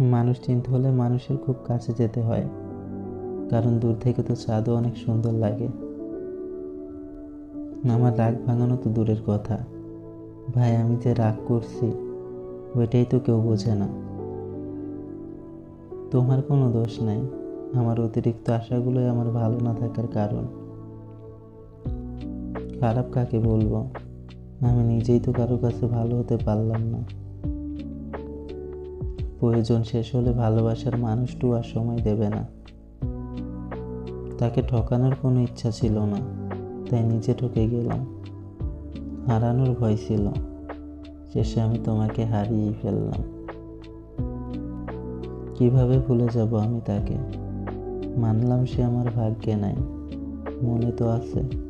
মানুষ চিনতে হলে মানুষের খুব কাছে যেতে হয়। কারণ দূর থেকে তো চাঁদও অনেক সুন্দর লাগে। আমার রাগ ভাঙানো তো দূরের কথা। ভাই, আমি যে রাগ করছি, ওইটাই তো কেউ বোঝে না। তোমার কোনো দোষ নাই। আমার অতিরিক্ত আশাগুলোই আমার ভালো না থাকার কারণ। খারাপ কাকে বলব? আমি নিজেই তো কারও কাছে ভালো হতে পারলাম না। প্রয়োজন শেষ হলে ভালোবাসার মানুষটু আর সময় দেবে না। তাকে ঠকানোর কোনো ইচ্ছা ছিল না, তাই নিজে ঠকে গেলাম। হারানোর ভয় ছিল, শেষে আমি তোমাকে হারিয়েই ফেললাম। কীভাবে ভুলে যাব আমি তাকে? মানলাম সে আমার ভাগ্যে নাই, মনে তো আছে।